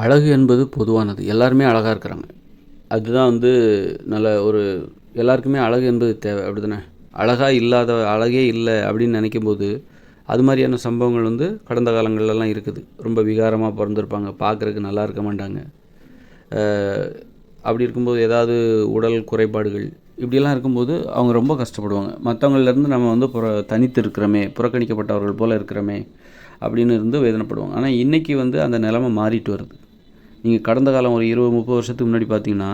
அழகு என்பது பொதுவானது. எல்லாருமே அழகாக இருக்கிறாங்க. அதுதான் வந்து நல்ல ஒரு எல்லாருக்குமே அழகு என்பது தேவை. அப்படி தானே அழகாக இல்லாத அழகே இல்லை அப்படின்னு நினைக்கும்போது அது மாதிரியான சம்பவங்கள் வந்து கடந்த காலங்கள்லலாம் இருக்குது. ரொம்ப விகாரமாக பிறந்திருப்பாங்க. பார்க்குறதுக்கு நல்லா இருக்க மாட்டாங்க. அப்படி இருக்கும்போது ஏதாவது உடல் குறைபாடுகள் இப்படியெல்லாம் இருக்கும்போது அவங்க ரொம்ப கஷ்டப்படுவாங்க. மற்றவங்கள்லேருந்து நம்ம வந்து புற தனித்து இருக்கிறோமே புறக்கணிக்கப்பட்டவர்கள் போல் இருக்கிறோமே அப்படின்னு இருந்து வேதனைப்படுவாங்க. ஆனால் இன்றைக்கி வந்து அந்த நிலமை மாறிட்டு வருது. நீங்கள் கடந்த காலம் ஒரு இருபது முப்பது வருஷத்துக்கு முன்னாடி பார்த்தீங்கன்னா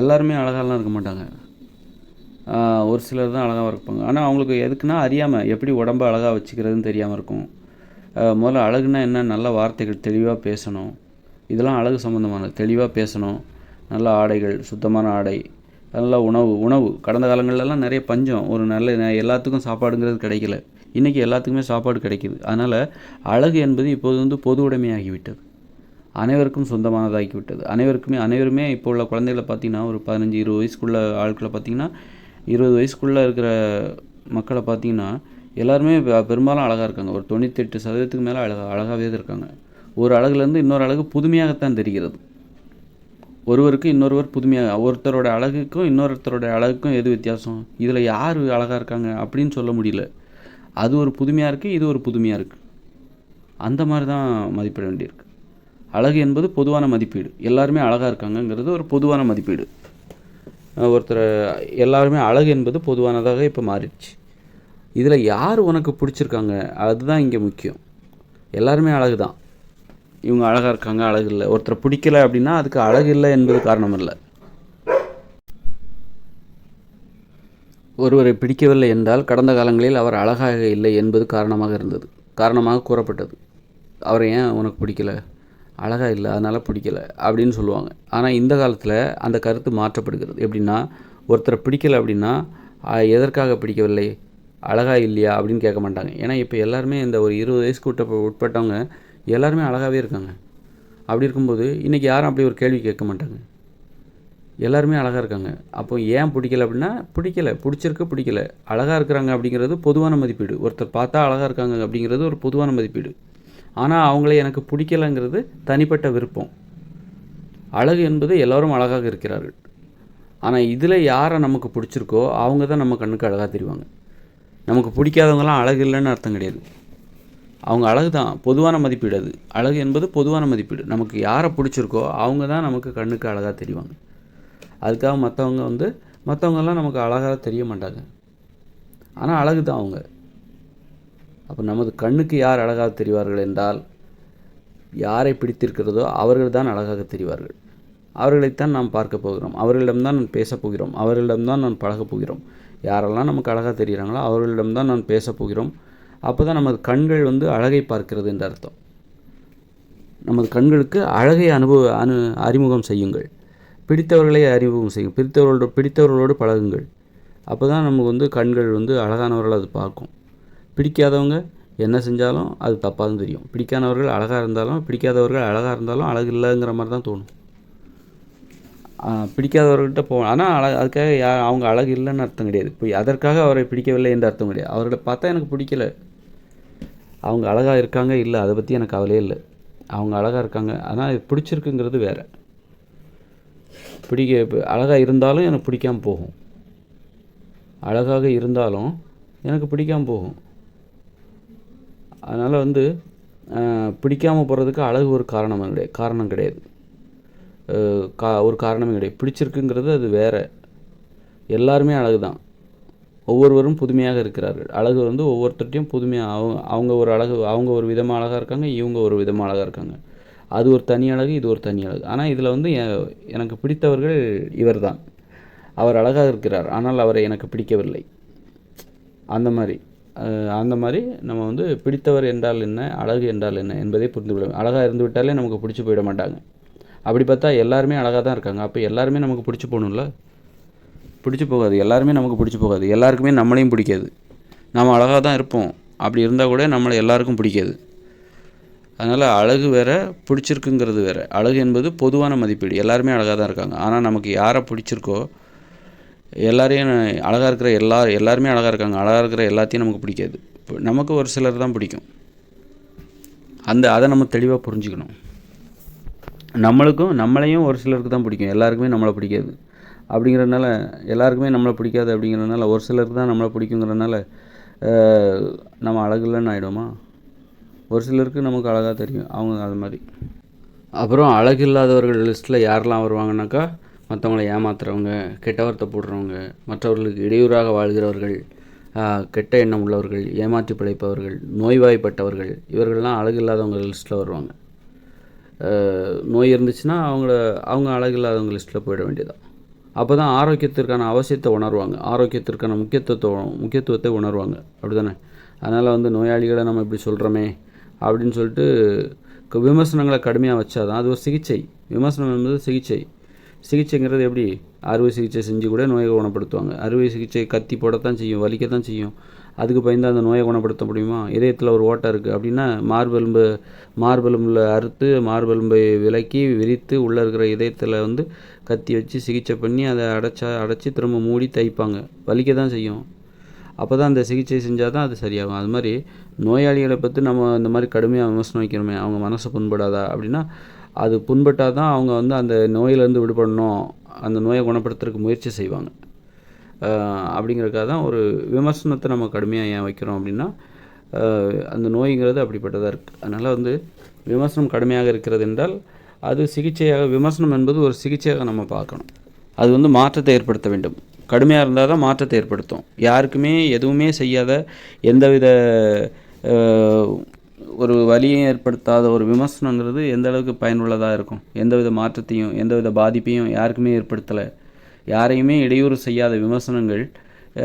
எல்லாருமே அழகாலாம் இருக்க மாட்டாங்க. ஒரு சிலர் தான் அழகாக இருப்பாங்க. ஆனால் அவங்களுக்கு எதுக்குன்னா அறியாமல் எப்படி உடம்ப அழகாக வச்சுக்கிறதுன்னு தெரியாமல் இருக்கும். முதல்ல அழகுனா என்ன? நல்ல வார்த்தைகள் தெளிவாக பேசணும். இதெல்லாம் அழகு சம்மந்தமானது தெளிவாக பேசணும். நல்ல ஆடைகள் சுத்தமான ஆடை நல்ல உணவு உணவு. கடந்த காலங்கள்லலாம் நிறைய பஞ்சம். ஒரு நல்ல ந- எல்லாத்துக்கும் சாப்பாடுங்கிறது கிடைக்கல. இன்றைக்கி எல்லாத்துக்குமே சாப்பாடு கிடைக்குது. அதனால் அழகு என்பது இப்போது வந்து பொது உடைமையாகிவிட்டது. அனைவருக்கும் சொந்தமானதாகி விட்டது அனைவருக்குமே அனைவருமே இப்போ உள்ள குழந்தைகளை பார்த்தீங்கன்னா ஒரு பதினஞ்சு இருபது வயசுக்குள்ள ஆட்களை பார்த்தீங்கன்னா இருபது வயசுக்குள்ளே இருக்கிற மக்களை பார்த்தீங்கன்னா எல்லாருமே பெரும்பாலும் அழகாக இருக்காங்க. ஒரு தொண்ணூத்தெட்டு சதவீதத்துக்கு மேலே அழகாக அழகாகவே இருக்காங்க. ஒரு அழகுலேருந்து இன்னொரு அழகு புதுமையாகத்தான் தெரிகிறது. ஒருவருக்கு இன்னொருவர் புதுமையாக ஒருத்தரோட அழகுக்கும் இன்னொருத்தரோட அழகுக்கும் எது வித்தியாசம்? இதில் யார் அழகாக இருக்காங்க அப்படின்னு சொல்ல முடியல. அது ஒரு புதுமையாக இருக்குது இது ஒரு புதுமையாக இருக்குது அந்த மாதிரி தான் மதிப்பிட வேண்டியிருக்கு. அழகு என்பது பொதுவான மதிப்பீடு. எல்லாருமே அழகாக இருக்காங்கங்கிறது ஒரு பொதுவான மதிப்பீடு. ஒருத்தர் எல்லாருமே அழகு என்பது பொதுவானதாக இப்போ மாறிடுச்சு. இதில் யார் உனக்கு பிடிச்சிருக்காங்க? அதுதான் இங்கே முக்கியம். எல்லாருமே அழகு தான் இவங்க அழகாக இருக்காங்க அழகு இல்லை. ஒருத்தரை பிடிக்கல அப்படின்னா அதுக்கு அழகு இல்லை என்பது காரணம் இல்லை ஒருவரை பிடிக்கவில்லை என்றால் கடந்த காலங்களில் அவர் அழகாக இல்லை என்பது காரணமாக இருந்தது. காரணமாக கூறப்பட்டது. அவரை ஏன் உனக்கு பிடிக்கல? அழகாக இல்லை அதனால் பிடிக்கல அப்படின்னு சொல்லுவாங்க. ஆனால் இந்த காலத்தில் அந்த கருத்து மாற்றப்படுகிறது. எப்படின்னா ஒருத்தரை பிடிக்கல அப்படின்னா எதற்காக பிடிக்கவில்லை? அழகாக இல்லையா? அப்படின்னு கேட்க மாட்டாங்க. ஏன்னா இப்போ எல்லாருமே இந்த ஒரு இருபது வயசுக்கு உட்பட்டவங்க எல்லாருமே அழகாகவே இருக்காங்க. அப்படி இருக்கும்போது இன்றைக்கி யாரும் அப்படி ஒரு கேள்வி கேட்க மாட்டாங்க. எல்லாருமே அழகாக இருக்காங்க. அப்போ ஏன் பிடிக்கல அப்படின்னா பிடிக்கல பிடிச்சிருக்கு பிடிக்கல. அழகாக இருக்கிறாங்க அப்படிங்கிறது பொதுவான மதிப்பீடு. ஒருத்தர் பார்த்தா அழகாக இருக்காங்க அப்படிங்கிறது ஒரு பொதுவான மதிப்பீடு. ஆனால் அவங்கள எனக்கு பிடிக்கலைங்கிறது தனிப்பட்ட விருப்பம். அழகு என்பது எல்லோரும் அழகாக இருக்கிறார்கள். ஆனால் இதில் யாரை நமக்கு பிடிச்சிருக்கோ அவங்க தான் நம்ம கண்ணுக்கு அழகாக தெரிவாங்க. நமக்கு பிடிக்காதவங்களாம் அழகு இல்லைன்னு அர்த்தம் கிடையாது. அவங்க அழகு தான் பொதுவான மதிப்பீடு அது. அழகு என்பது பொதுவான மதிப்பீடு. நமக்கு யாரை பிடிச்சிருக்கோ அவங்க தான் நமக்கு கண்ணுக்கு அழகாக தெரிவாங்க. அதுக்காக மற்றவங்க வந்து மற்றவங்கெல்லாம் நமக்கு அழகாக தெரிய மாட்டாங்க. ஆனால் அழகு தான் அவங்க. அப்போ நமது கண்ணுக்கு யார் அழகாக தெரிவார்கள் என்றால் யாரை பிடித்திருக்கிறதோ அவர்கள் தான் அழகாக தெரிவார்கள். அவர்களைத்தான் நாம் பார்க்க போகிறோம். அவர்களிடம்தான் நான் பேசப் போகிறோம். அவர்களிடம்தான் நான் பழகப் போகிறோம். யாரெல்லாம் நமக்கு அழகாக தெரிகிறாங்களோ அவர்களிடம்தான் நான் பேசப் போகிறோம். அப்போ தான் நமது கண்கள் வந்து அழகை பார்க்கிறது என்று அர்த்தம். நமது கண்களுக்கு அழகை அனுபவ அனு அறிமுகம் செய்யுங்கள். பிடித்தவர்களை அறிமுகம் செய்யும் பிடித்தவர்களோடு பிடித்தவர்களோடு பழகுங்கள். அப்போ தான் நமக்கு வந்து கண்கள் வந்து அழகானவர்கள் அது பார்க்கும். பிடிக்காதவங்க என்ன செஞ்சாலும் அது தப்பாக தெரியும். பிடிக்காதவர்கள் அழகாக இருந்தாலும் பிடிக்காதவர்கள் அழகாக இருந்தாலும் அழகு இல்லைங்கிற மாதிரி தான் தோணும். ஆஹ் பிடிக்காதவர்கள்ட்ட போ ஆனால் அழ அதுக்காக யா அவங்க அழகு இல்லைன்னு அர்த்தம் கிடையாது. இப்போ அதற்காக அவரை பிடிக்கவில்லை என்று அர்த்தம் கிடையாது. அவர்களை பார்த்தா எனக்கு பிடிக்கல. அவங்க அழகாக இருக்காங்க இல்லை அதை பற்றி எனக்கு கவலையே இல்லை. அவங்க அழகாக இருக்காங்க. ஆனால் இது பிடிச்சிருக்குங்கிறது வேறு. பிடிக்க அழகாக இருந்தாலும் எனக்கு பிடிக்காம போகும். அழகாக இருந்தாலும் எனக்கு பிடிக்காமல் போகும். அதனால் வந்து பிடிக்காமல் பிடிக்காம போகிறதுக்கு அழகு ஒரு காரணம் கிடையாது காரணம் கிடையாது. கா ஒரு காரணமே கிடையாது. பிடிச்சிருக்குங்கிறது அது வேறு. எல்லாருமே அழகு தான் ஒவ்வொருவரும் புதுமையாக இருக்கிறார்கள். அழகு வந்து ஒவ்வொருத்தர்ட்டையும் புதுமையாக அவங்க அவங்க ஒரு அழகு அவங்க ஒரு விதமாக அழகாக இருக்காங்க இவங்க ஒரு விதமாக அழகாக இருக்காங்க. அது ஒரு தனி அழகு இது ஒரு தனி அழகு. ஆனால் இதில் வந்து எனக்கு பிடித்தவர்கள் இவர்தான். அவர் அழகாக இருக்கிறார் ஆனால் அவரை எனக்கு பிடிக்கவில்லை. அந்த மாதிரி. அந்த மாதிரி நம்ம வந்து பிடித்தவர் என்றால் என்ன அழகு என்றால் என்ன என்பதை புரிந்து கொள்ள அழகாக இருந்து விட்டாலே நமக்கு பிடிச்சி போயிட மாட்டாங்க. அப்படி பார்த்தா எல்லாருமே அழகாக தான் இருக்காங்க. அப்போ எல்லாருமே நமக்கு பிடிச்சி போகணும்ல? பிடிச்சி போகாது. எல்லாருமே நமக்கு பிடிச்சி போகாது. எல்லாருக்குமே நம்மளையும் பிடிக்காது. நம்ம அழகாக தான் இருப்போம். அப்படி இருந்தால் கூட நம்மளை எல்லாருக்கும் பிடிக்காது. அதனால் அழகு வேற பிடிச்சிருக்குங்கிறது வேற. அழகு என்பது பொதுவான மதிப்பீடு. எல்லாருமே அழகாக தான் இருக்காங்க. ஆனால் நமக்கு யாரை பிடிச்சிருக்கோ எல்லாரையும் அழகாக இருக்கிற எல்லா எல்லாருமே அழகாக இருக்காங்க. அழகாக இருக்கிற எல்லாத்தையும் நமக்கு பிடிக்காது. இப்போ நமக்கு ஒரு சிலர் தான் பிடிக்கும். அந்த அதை நம்ம தெளிவாக புரிஞ்சுக்கணும். நம்மளுக்கும் நம்மளையும் ஒரு சிலருக்கு தான் பிடிக்கும். எல்லாருக்குமே நம்மளை பிடிக்காது. அப்படிங்கிறதுனால எல்லாருக்குமே நம்மளை பிடிக்காது அப்படிங்கிறதுனால ஒரு சிலருக்கு தான் நம்மளை பிடிக்குங்கிறனால நம்ம அழகு இல்லைன்னு ஆகிடுமா ஒரு சிலருக்கு நமக்கு அழகாக தெரியும் அவங்க அது மாதிரி. அப்புறம் அழகு இல்லாதவர்கள் லிஸ்ட்டில் யாரெல்லாம் வருவாங்கனாக்கா மற்றவங்கள ஏமாத்துறவங்க கெட்ட வார்த்தை போடுறவங்க மற்றவர்களுக்கு இடையூறாக வாழ்கிறவர்கள் கெட்ட எண்ணம் உள்ளவர்கள் ஏமாற்றி பிழைப்பவர்கள் நோய்வாய்ப்பட்டவர்கள் இவர்கள்லாம் அழகு இல்லாதவங்க லிஸ்ட்டில் வருவாங்க. நோய் இருந்துச்சுன்னா அவங்கள அவங்க அழகு இல்லாதவங்க லிஸ்ட்டில் போயிட வேண்டியதான் அப்போ தான் ஆரோக்கியத்திற்கான அவசியத்தை உணர்வாங்க. ஆரோக்கியத்திற்கான முக்கியத்துவத்தை முக்கியத்துவத்தை உணர்வாங்க. அப்படி தானே அதனால் வந்து நோயாளிகளை நம்ம இப்படி சொல்கிறோமே அப்படின்னு சொல்லிட்டு விமர்சனங்களை கடுமையாக வச்சா தான் அது ஒரு சிகிச்சை. விமர்சனம் என்பது சிகிச்சை. சிகிச்சைங்கிறது எப்படி? அறுவை சிகிச்சை செஞ்சு கூட நோயை குணப்படுத்துவாங்க. அறுவை சிகிச்சை கத்தி போடத்தான் செய்யும் வலிக்கத்தான் செய்யும். அதுக்கு பயந்து அந்த நோயை குணப்படுத்த முடியுமா? இதயத்தில் ஒரு ஓட்டை இருக்குது அப்படின்னா மார்பெலும்பு மார்பெலும்பில் அறுத்து மார்பெலும்பை விலக்கி விரித்து உள்ளே இருக்கிற இதயத்தில் வந்து கத்தி வச்சு சிகிச்சை பண்ணி அதை அடைச்சா அடைச்சி திரும்ப மூடி தைப்பாங்க வலிக்க தான் செய்யும். அப்போ தான் அந்த சிகிச்சை செஞ்சால் தான் அது சரியாகும். அது மாதிரி நோயாளிகளை பற்றி நம்ம இந்த மாதிரி கடுமையாக விமர்சனம் வைக்கிறோமே அவங்க மனசு புண்படாதா? அப்படின்னா அது புண்பட்டால் தான் அவங்க வந்து அந்த நோயிலேருந்து விடுபடணும். அந்த நோயை குணப்படுத்துறதுக்கு முயற்சி செய்வாங்க. அப்படிங்கிறக்காக அப்படிங்கிறதுக்காக தான் ஒரு விமர்சனத்தை நம்ம கடுமையாக ஏன் வைக்கிறோம் அப்படின்னா அந்த நோய்ங்கிறது அப்படிப்பட்டதாக இருக்குது அதனால் வந்து விமர்சனம் கடுமையாக இருக்கிறது என்றால் அது சிகிச்சையாக விமர்சனம் என்பது ஒரு சிகிச்சையாக நம்ம பார்க்கணும். அது வந்து மாற்றத்தை ஏற்படுத்த வேண்டும். கடுமையாக இருந்தால் தான் மாற்றத்தை ஏற்படுத்தும். யாருக்குமே எதுவுமே செய்யாத எந்தவித ஒரு வலியும் ஏற்படுத்தாத ஒரு விமர்சனங்கிறது எந்த அளவுக்கு பயனுள்ளதாக இருக்கும்? எந்தவித மாற்றத்தையும் எந்தவித பாதிப்பையும் யாருக்குமே ஏற்படுத்தலை. யாரையுமே இடையூறு செய்யாத விமர்சனங்கள்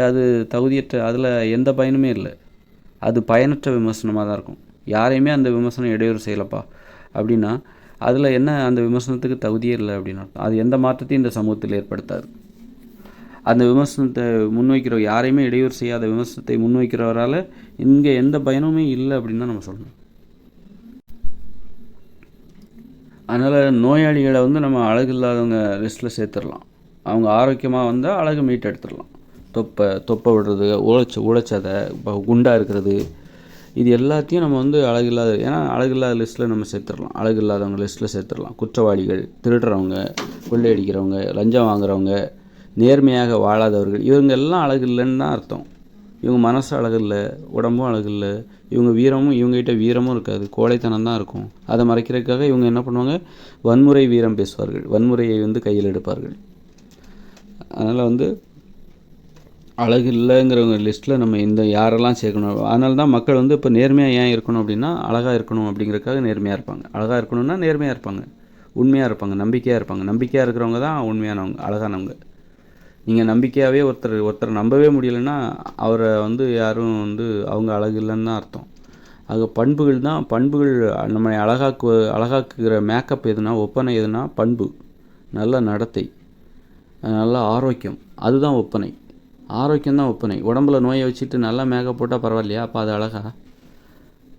அது தகுதியற்ற அதில் எந்த பயனுமே இல்லை. அது பயனற்ற விமர்சனமாக தான் இருக்கும். யாரையுமே அந்த விமர்சனம் இடையூறு செய்யலப்பா. அப்படின்னா அதில் என்ன அந்த விமர்சனத்துக்கு தகுதியே இல்லை அப்படின்னு அர்த்தம். அது எந்த மாற்றத்தையும் இந்த சமூகத்தில் ஏற்படுத்தாது. அந்த விமர்சனத்தை முன்வைக்கிற யாரையுமே இடையூறு செய்யாத விமர்சனத்தை முன்வைக்கிறவரால் இங்கே எந்த பயனுமே இல்லை அப்படின்னு தான் நம்ம சொல்லணும். அதனால் நோயாளிகளை வந்து நம்ம அழகு இல்லாதவங்க லிஸ்ட்டில் சேர்த்துடலாம். அவங்க ஆரோக்கியமாக வந்தால் அழகு மீட் எடுத்துடலாம். தொப்பை தொப்பை விடுறது உழைச்ச உழைச்சதை இப்போ குண்டாக இருக்கிறது இது எல்லாத்தையும் நம்ம வந்து அழகு இல்லாத ஏன்னா அழகு இல்லாத லிஸ்ட்டில் நம்ம சேர்த்துடலாம். அழகு இல்லாதவங்க லிஸ்ட்டில் சேர்த்துடலாம். குற்றவாளிகள் திருடுறவங்க கொள்ளையடிக்கிறவங்க லஞ்சம் வாங்குறவங்க நேர்மையாக வாழாதவர்கள் இவங்க எல்லாம் அழகு இல்லைன்னு தான் அர்த்தம். இவங்க மனசு அழகு இல்லை உடம்பும் அழகு இல்லை இவங்க வீரமும் இவங்ககிட்ட வீரமும் இருக்காது. கோழைத்தனம் தான் இருக்கும். அதை மறைக்கிறதுக்காக இவங்க என்ன பண்ணுவாங்க? வன்முறை வீரம் பேசுவார்கள். வன்முறையை வந்து கையில் எடுப்பார்கள். அதனால் வந்து அழகு இல்லைங்கிறவங்க லிஸ்ட்டில் நம்ம இந்த யாரெல்லாம் சேர்க்கணும்? அதனால தான் மக்கள் வந்து இப்போ நேர்மையாக ஏன் இருக்கணும் அப்படின்னா அழகாக இருக்கணும் அப்படிங்கிறதுக்காக நேர்மையாக இருப்பாங்க. அழகாக இருக்கணும்னா நேர்மையாக இருப்பாங்க. உண்மையாக இருப்பாங்க. நம்பிக்கையாக இருப்பாங்க. நம்பிக்கையாக இருக்கிறவங்க தான் உண்மையானவங்க அழகானவங்க. நீங்கள் நம்பிக்கையாகவே ஒருத்தர் ஒருத்தர் நம்பவே முடியலைன்னா அவரை வந்து யாரும் வந்து அவங்க அழகு இல்லைன்னு தான் அர்த்தம். ஆக பண்புகள் தான் பண்புகள் நம்மளை அழகாக்கு அழகாக்குகிற மேக்கப் எதுனா ஒப்பனை எதுனா பண்பு. நல்ல நடத்தை. நல்ல ஆரோக்கியம். அதுதான் ஒப்பனை. ஆரோக்கியம் தான் ஒப்பனை. உடம்புல நோயை வச்சுட்டு நல்லா மேக்கப் போட்டால் பரவாயில்லையா? அப்போ அது அழகா.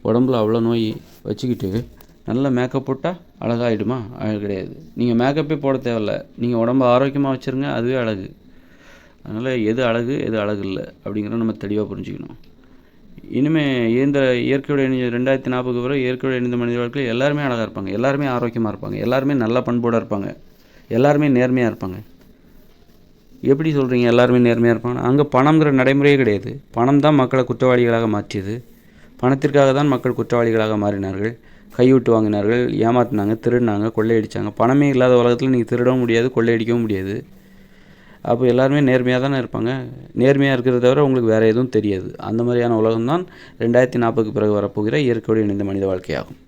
உடம்புல அவ்வளோ நோய் வச்சுக்கிட்டு நல்லா மேக்கப் போட்டால் அழகாகிடுமா அழகு கிடையாது. நீங்கள் மேக்கப்பே போட தேவையில்ல. நீங்கள் உடம்ப ஆரோக்கியமாக வச்சுருங்க. அதுவே அழகு. அதனால் எது அழகு எது அழகு இல்லை அப்படிங்கிறத நம்ம தெளிவாக புரிஞ்சுக்கணும். இனிமேல் இந்த இயற்கையோட இணைஞ்ச ரெண்டாயிரத்தி நாற்பதுக்கு பிறகு இயற்கையோட இணைந்த மனித வாழ்க்கையில் எல்லாருமே அழகாக இருப்பாங்க. எல்லாருமே ஆரோக்கியமாக இருப்பாங்க. எல்லாருமே நல்ல பண்போடு இருப்பாங்க. எல்லாருமே நேர்மையாக இருப்பாங்க. எப்படி சொல்கிறீங்க எல்லாருமே நேர்மையாக இருப்பாங்க. அங்கே பணங்கிற நடைமுறையே கிடையாது. பணம் தான் மக்களை குற்றவாளிகளாக மாற்றியது. பணத்திற்காக தான் மக்கள் குற்றவாளிகளாக மாறினார்கள். கைவிட்டு வாங்கினார்கள் ஏமாற்றினாங்க திருடினாங்க கொள்ளையடித்தாங்க பணமே இல்லாத உலகத்தில் நீங்கள் திருடவும் முடியாது கொள்ளையடிக்கவும் முடியாது. அப்போ எல்லாருமே நேர்மையாக தானே இருப்பாங்க? நேர்மையாக இருக்கிறத தவிர உங்களுக்கு வேறு எதுவும் தெரியாது. அந்த மாதிரியான உலகம் தான் ரெண்டாயிரத்தி நாற்பதுக்கு பிறகு வரப்போகிற இயற்கையோடு இணைந்த மனித வாழ்க்கையாகும்.